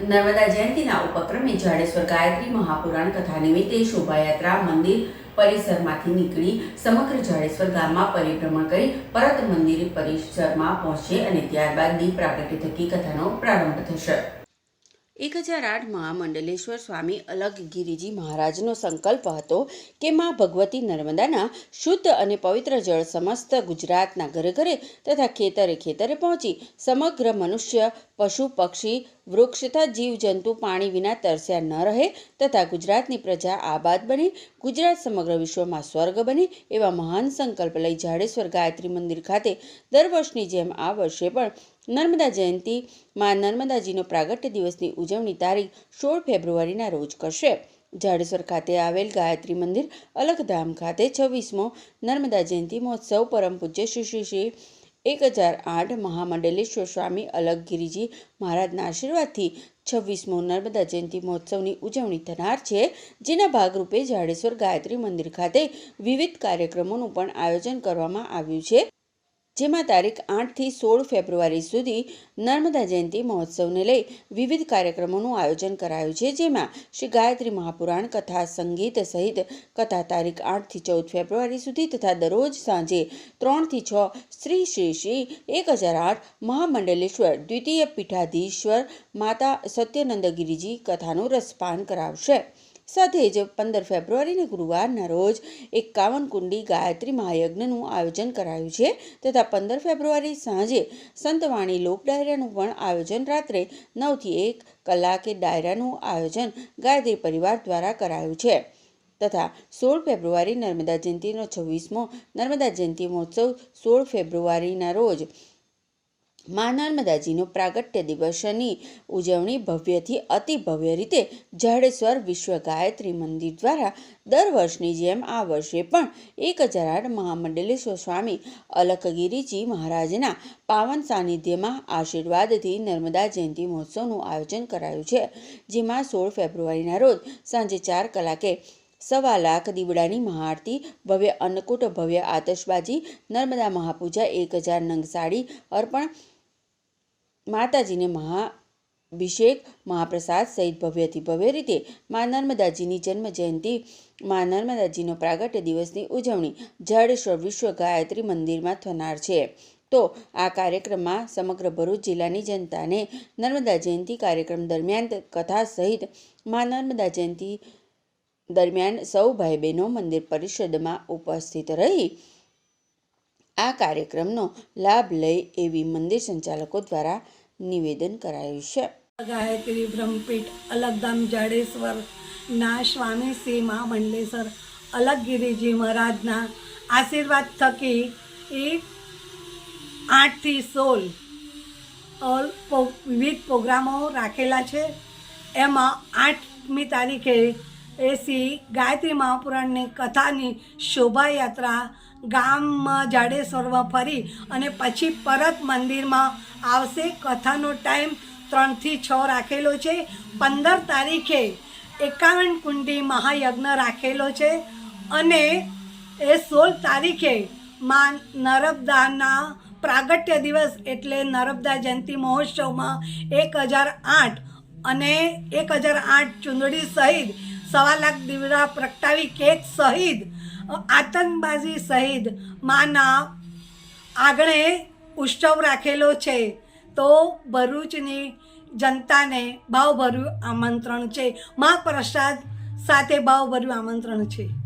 નર્મદા જયંતિના ઉપક્રમે જાડેશ્વર ગાયત્રી મહાપુરાણ કથા નિમિત્તે શોભાયાત્રા, મંદિર, પરિસરમાંથી નીકળી સમગ્ર જાડેશ્વર ગામમાં પરિભ્રમણ કરી પરત મંદિર પરિસરમાં પહોંચશે અને ત્યારબાદ દીપ પ્રાગટ્ય થકી કથાનો પ્રારંભ થશે. એક હજાર આઠ મહામંડલેશ્વર સ્વામી અલગગીરીજી મહારાજનો સંકલ્પ હતો કે માં ભગવતી નર્મદાના શુદ્ધ અને પવિત્ર જળ સમસ્ત ગુજરાતના ઘરે ઘરે તથા ખેતરે ખેતરે પહોંચી સમગ્ર મનુષ્ય, પશુ, પક્ષી, વૃક્ષ તથા જીવજંતુ પાણી વિના તરસ્યા ન રહે તથા ગુજરાતની પ્રજા આબાદ બને, ગુજરાત સમગ્ર વિશ્વમાં સ્વર્ગ બને એવા મહાન સંકલ્પ લઈ જાડેશ્વર ગાયત્રી મંદિર ખાતે દર વર્ષની જેમ આ વર્ષે પણ નર્મદા જયંતિ માં નર્મદાજીનો પ્રાગટ્ય દિવસની ઉજવણી તારીખ સોળ ફેબ્રુઆરીના રોજ કરશે. જાડેશ્વર ખાતે આવેલ ગાયત્રી મંદિર અલગધામ ખાતે છવ્વીસમો નર્મદા જયંતિ મહોત્સવ પરમ પૂજ્ય શ્રી શ્રી શ્રી એક હજાર આઠ મહામંડલેશ્વર સ્વામી અલગગીરીજી મહારાજના આશીર્વાદથી છવ્વીસમો નર્મદા જયંતિ મહોત્સવની ઉજવણી થનાર છે. જેના ભાગરૂપે જાડેશ્વર ગાયત્રી મંદિર ખાતે વિવિધ કાર્યક્રમોનું પણ આયોજન કરવામાં આવ્યું છે. જેમાં તારીખ આઠથી સોળ ફેબ્રુઆરી સુધી નર્મદા જયંતિ મહોત્સવને લઈ વિવિધ કાર્યક્રમોનું આયોજન કરાયું છે. જેમાં શ્રી ગાયત્રી મહાપુરાણ કથા સંગીત સહિત કથા તારીખ આઠથી ચૌદ ફેબ્રુઆરી સુધી તથા દરરોજ સાંજે ત્રણથી છ શ્રી શ્રી શ્રી એક હજાર આઠ મહામંડલેશ્વર દ્વિતીય પીઠાધીશ્વર માતા સત્યનંદગીરીજી કથાનું રસપાન કરાવશે. સાથે જ પંદર ફેબ્રુઆરીને ગુરુવારના રોજ એકાવન કુંડી ગાયત્રી મહાયજ્ઞનું આયોજન કરાયું છે. તથા પંદર ફેબ્રુઆરી સાંજે સંતવાણી લોક ડાયરાનું પણ આયોજન, રાત્રે નવથી એક કલાકે ડાયરાનું આયોજન ગાયત્રી પરિવાર દ્વારા કરાયું છે. તથા સોળ ફેબ્રુઆરી નર્મદા જયંતિનો છવ્વીસમો નર્મદા જયંતિ મહોત્સવ સોળ ફેબ્રુઆરીના રોજ મા નર્મદાજીનો પ્રાગટ્ય દિવસની ઉજવણી ભવ્યથી અતિ ભવ્ય રીતે જાડેશ્વર વિશ્વ ગાયત્રી મંદિર દ્વારા દર વર્ષની જેમ આ વર્ષે પણ એક હજાર આઠ મહામંડલેશ્વર સ્વામી અલકગીરીજી મહારાજના પાવન સાનિધ્યમાં આશીર્વાદથી નર્મદા જયંતિ મહોત્સવનું આયોજન કરાયું છે, જેમાં સોળ ફેબ્રુઆરીના રોજ સાંજે ચાર કલાકે સવા લાખ દીવડાની મહાઆરતી, ભવ્ય અન્નકૂટ, ભવ્ય આતશબાજી, નર્મદા મહાપૂજા, એક હજાર નંગ સાડી અર્પણ માતાજીને મહાભિષેક મહાપ્રસાદ સહિત ભવ્યથી ભવ્ય રીતે મા નર્મદાજીની જન્મ જયંતિ, મા નર્મદાજીનો પ્રાગટ્ય દિવસની ઉજવણી જાડેશ્વર વિશ્વ ગાયત્રી મંદિરમાં થનાર છે. તો આ કાર્યક્રમમાં સમગ્ર ભરૂચ જિલ્લાની જનતાને નર્મદા જયંતિ કાર્યક્રમ દરમિયાન કથા સહિત મા નર્મદા જયંતિ દરમિયાન સૌ ભાઈ બહેનો મંદિર પરિષદમાં ઉપસ્થિત રહી આ કાર્યક્રમનો લાભ લઈ એવી મંદિર સંચાલકો દ્વારા નિવેદન કરાયું છે. ગાયત્રી બ્રહ્મપીઠ, અલગધામ જાડેશ્વર, ના સ્વામી શ્રી મહામંડલેશ્વર અલગગીરીજી મહારાજના આશીર્વાદ થકી એ આઠથી સોળ વિવિધ પ્રોગ્રામો રાખેલા છે. એમાં આઠમી તારીખે એ શ્રી ગાયત્રી મહાપુરાણની કથાની શોભાયાત્રા ગામમાં જાડેશ્વરમાં ફરી અને પછી પરત મંદિરમાં આવશે. કથાનો ટાઈમ ત્રણથી છ રાખેલો છે. પંદર તારીખે એકાવન કુંડી મહાયજ્ઞ રાખેલો છે અને એ સોળ તારીખે માં નર્મદાના પ્રાગટ્ય દિવસ એટલે નર્મદા જયંતિ મહોત્સવમાં એક હજાર આઠ અને એક હજાર આઠ ચુંદડી સહિત સવા લાખ દીવડા પ્રગટાવી કેક સહિત આતંકબાજી સહિત માના આગણે ઉત્સવ રાખેલો છે. તો ભરૂચની જનતાને ભાવભર્યું આમંત્રણ છે. મહાપ્રસાદ સાથે ભાવભર્યું આમંત્રણ છે.